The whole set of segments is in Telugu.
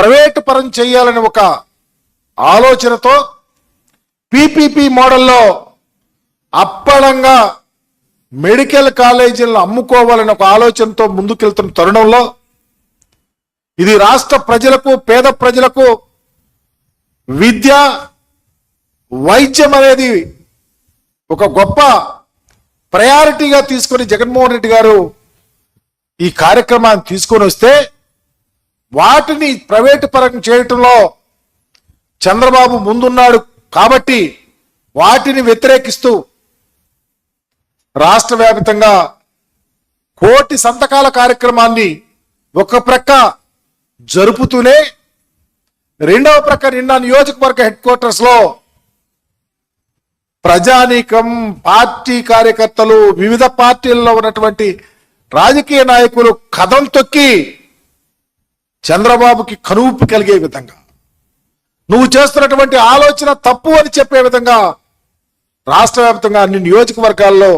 ప్రైవేటు పరం చేయాలని ఒక ఆలోచనతో పీపీపీ మోడల్లో అప్పడంగా మెడికల్ కాలేజీలను అమ్ముకోవాలని ఒక ఆలోచనతో ముందుకెళ్తున్న తరుణంలో ఇది రాష్ట్ర ప్రజలకు పేద ప్రజలకు విద్య వైద్యం అనేది ఒక గొప్ప ప్రయారిటీగా తీసుకొని జగన్మోహన్ రెడ్డి గారు ఈ కార్యక్రమాన్ని తీసుకొని వస్తే వాటిని ప్రైవేటు పరం చేయటంలో చంద్రబాబు ముందున్నాడు కాబట్టి వాటిని వ్యతిరేకిస్తూ రాష్ట్ర వ్యాప్తంగా కోటి సంతకాల కార్యక్రమాన్ని ఒక ప్రక్క జరుపుతూనే రెండవ ప్రక్క నిన్న నియోజకవర్గ హెడ్ క్వార్టర్స్లో ప్రజానీకం పార్టీ కార్యకర్తలు వివిధ పార్టీల్లో ఉన్నటువంటి రాజకీయ నాయకులు కథం తొక్కి చంద్రబాబుకి కనువిప్పు కలిగే విధంగా నువ్వు చేస్తున్నటువంటి ఆలోచన తప్పు అని చెప్పే విధంగా రాష్ట్ర వ్యాప్తంగా అన్ని నియోజకవర్గాల్లో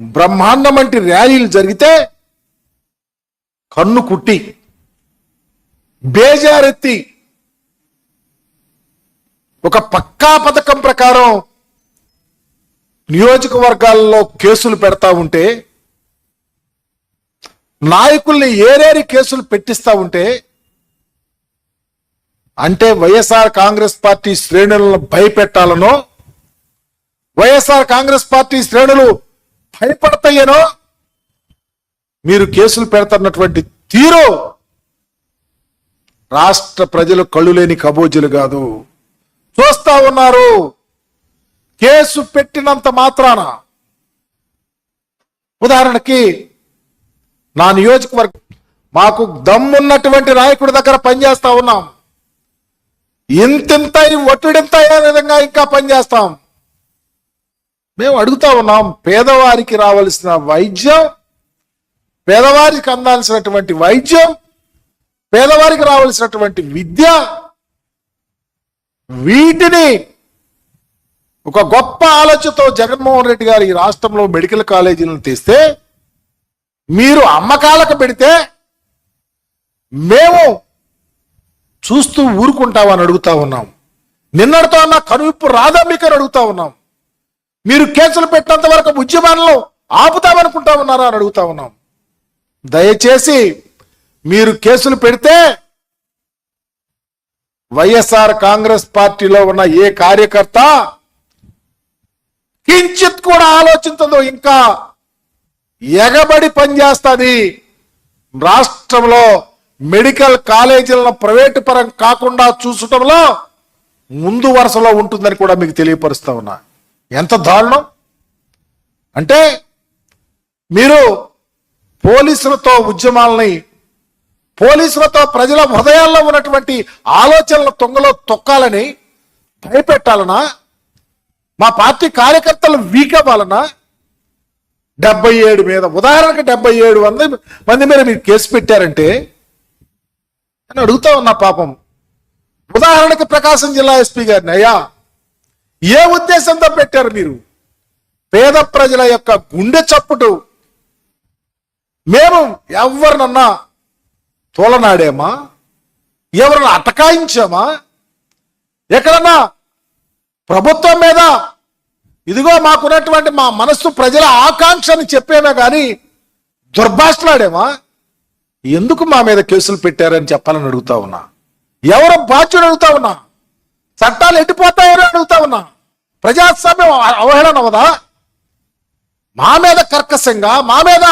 బ్రహ్మాండం వంటి ర్యాలీలు జరిగితే కన్ను కుట్టి బేజారెత్తి ఒక పక్కా పథకం ప్రకారం నియోజకవర్గాల్లో కేసులు పెడతా ఉంటే నాయకుల్ని ఏరేరి కేసులు పెట్టిస్తా ఉంటే అంటే వైఎస్ఆర్ కాంగ్రెస్ పార్టీ శ్రేణులను భయపెట్టాలనో వైఎస్ఆర్ కాంగ్రెస్ పార్టీ శ్రేణులు భయపడతాయేనో మీరు కేసులు పెడతన్నటువంటి తీరు రాష్ట్ర ప్రజలు కళ్ళు లేని కబోజులు కాదు. చూస్తా ఉన్నారు. కేసు పెట్టినంత మాత్రాన. ఉదాహరణకి నా నియోజకవర్గం మాకు దమ్మున్నటువంటి నాయకుడి దగ్గర పనిచేస్తా ఉన్నాం. ఇంతింత ఒట్టిడింత అయ్యే విధంగా ఇంకా పనిచేస్తాం. మేము అడుగుతా ఉన్నాం పేదవారికి రావాల్సిన వైద్యం పేదవారికి అందాల్సినటువంటి వైద్యం పేదవారికి రావాల్సినటువంటి విద్య వీటిని ఒక గొప్ప ఆలోచనతో జగన్మోహన్ రెడ్డి గారు ఈ రాష్ట్రంలో మెడికల్ కాలేజీలను తీస్తే మీరు అమ్మకాలకు పెడితే మేము చూస్తూ ఊరుకుంటామని అడుగుతా ఉన్నాం. నిన్నటితో అన్న కనువిప్పు రాదా మీకు అని అడుగుతా ఉన్నాం. మీరు కేసులు పెట్టినంత వరకు ఉద్యమాలను ఆపుతామనుకుంటా ఉన్నారా అని అడుగుతా ఉన్నాం. దయచేసి మీరు కేసులు పెడితే వైఎస్ఆర్ కాంగ్రెస్ పార్టీలో ఉన్న ఏ కార్యకర్త కించిత్ కూడా ఆలోచించదు ఇంకా ఎగబడి పనిచేస్తుంది. రాష్ట్రంలో మెడికల్ కాలేజీలను ప్రైవేటు పరం కాకుండా చూసటంలో ముందు వరుసలో ఉంటుందని కూడా మీకు తెలియపరుస్తా ఉన్నా. ఎంత దారుణం? అంటే మీరు పోలీసులతో ఉద్యమాలని పోలీసులతో ప్రజల హృదయాల్లో ఉన్నటువంటి ఆలోచనల తొంగలో తొక్కాలని భయపెట్టాలనా? మా పార్టీ కార్యకర్తలు వీక్ అవ్వాలనా డెబ్బై ఏడు మీద ఉదాహరణకు డెబ్బై ఏడు వంద మంది మీద మీరు కేసు పెట్టారంటే అని అడుగుతా ఉన్నా పాపం. ఉదాహరణకి ప్రకాశం జిల్లా ఎస్పీ గారిని అయ్యా ఏ ఉద్దేశంతో పెట్టారు మీరు? పేద ప్రజల యొక్క గుండె చప్పుటు మేము ఎవరినన్నా తోలనాడేమా? ఎవరిని అటకాయించామా? ఎక్కడన్నా ప్రభుత్వం మీద ఇదిగో మాకున్నటువంటి మా మనస్సు ప్రజల ఆకాంక్షని చెప్పేమే కానీ దుర్భాషలాడేమా? ఎందుకు మా మీద కేసులు పెట్టారని చెప్పాలని అడుగుతా ఉన్నా? ఎవరు బాధ్యుడు అడుగుతా ఉన్నా? చట్టాలు ఎట్టిపోతాయని అడుగుతా ఉన్నా? ప్రజాస్వామ్యం అవహేళన అవదా మా మీద కర్కశంగా మా మీద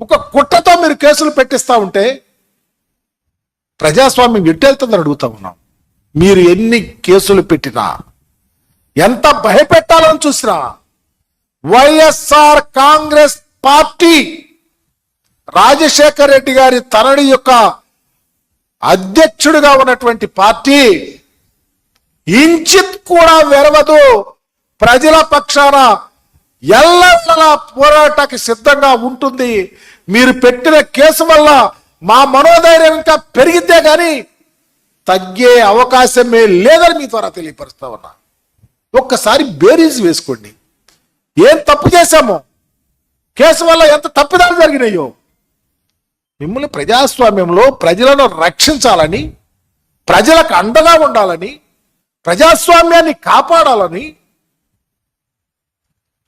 ఒక కుట్రతో మీరు కేసులు పెట్టిస్తా ఉంటే ప్రజాస్వామ్యం ఎట్టెళ్తుందని అడుగుతా ఉన్నాం. మీరు ఎన్ని కేసులు పెట్టినా ఎంత భయపెట్టాలని చూసినా వైఎస్ఆర్ కాంగ్రెస్ పార్టీ రాజశేఖర్ రెడ్డి గారి తనడి యొక్క అధ్యక్షుడిగా ఉన్నటువంటి పార్టీ ఇంచిత్ కూడా వెరవదు ప్రజల పక్షాన ఎల్ల పోరాటానికి సిద్ధంగా ఉంటుంది. మీరు పెట్టిన కేసు వల్ల మా మనోధైర్యం ఇంకా పెరిగితే కానీ తగ్గే అవకాశమే లేదని మీ ద్వారా తెలియపరుస్తా ఉన్నా. ఒక్కసారి బేరీజ్ వేసుకోండి. ఏం తప్పు చేశామో? కేసు వల్ల ఎంత తప్పిదాలు జరిగినాయో? మిమ్మల్ని ప్రజాస్వామ్యంలో ప్రజలను రక్షించాలని ప్రజలకు అండగా ఉండాలని ప్రజాస్వామ్యాన్ని కాపాడాలని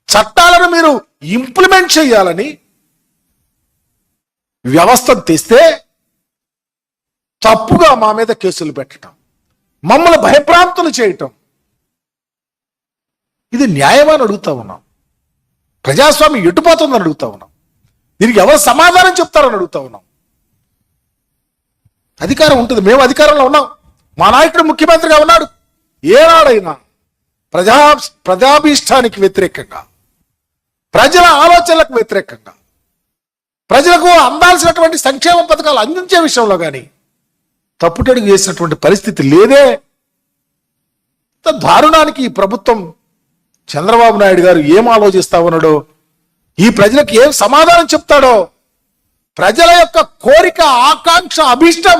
చట్టాలను మీరు ఇంప్లిమెంట్ చేయాలని వ్యవస్థను తెస్తే తప్పుగా మా మీద కేసులు పెట్టడం మమ్మల్ని భయభ్రాంతులు చేయటం ఇది న్యాయమని అడుగుతా ఉన్నాం. ప్రజాస్వామ్యం ఎటుపోతుందని అడుగుతా ఉన్నాం. దీనికి ఎవరు సమాధానం చెప్తారని అడుగుతా ఉన్నాం. అధికారం ఉంటుంది. మేము అధికారంలో ఉన్నాం. మా నాయకుడు ముఖ్యమంత్రిగా ఉన్నాడు. ఏనాడైనా ప్రజా ప్రజాభీష్టానికి వ్యతిరేకంగా ప్రజల ఆలోచనలకు వ్యతిరేకంగా ప్రజలకు అందాల్సినటువంటి సంక్షేమ పథకాలు అందించే విషయంలో కానీ తప్పుటడుగు చేసినటువంటి పరిస్థితి లేదే. దారుణానికి ఈ ప్రభుత్వం చంద్రబాబు నాయుడు గారు ఏం ఆలోచిస్తా ఉన్నాడో? ఈ ప్రజలకు ఏం సమాధానం చెప్తాడో? ప్రజల యొక్క కోరిక ఆకాంక్ష అభిష్టం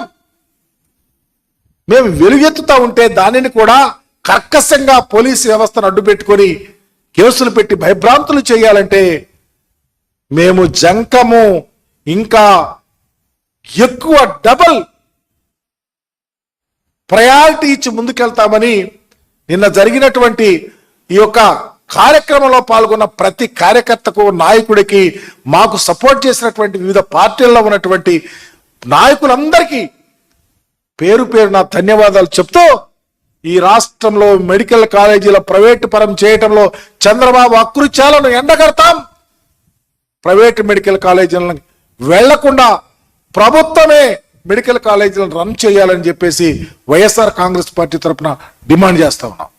మేము వెలుగెత్తుతా ఉంటే దానిని కూడా కర్కశంగా పోలీసు వ్యవస్థను అడ్డు పెట్టుకొని కేసులు పెట్టి భయభ్రాంతులు చేయాలంటే మేము జంకము ఇంకా ఎక్కువ డబల్ ప్రయారిటీ ఇచ్చి ముందుకెళ్తామని నిన్న జరిగినటువంటి ఈ యొక్క కార్యక్రమంలో పాల్గొన్న ప్రతి కార్యకర్తకు నాయకుడికి మాకు సపోర్ట్ చేసినటువంటి వివిధ పార్టీల్లో ఉన్నటువంటి నాయకులందరికీ పేరు పేరు నా ధన్యవాదాలు చెప్తూ ఈ రాష్ట్రంలో మెడికల్ కాలేజీల ప్రైవేటు పరం చేయటంలో చంద్రబాబు అకృత్యాలను ఎండగడతాం. ప్రైవేట్ మెడికల్ కాలేజీలను వెళ్ళకుండా ప్రభుత్వమే మెడికల్ కాలేజీలను రన్ చేయాలని చెప్పేసి వైఎస్ఆర్ కాంగ్రెస్ పార్టీ తరఫున డిమాండ్ చేస్తా ఉన్నాం.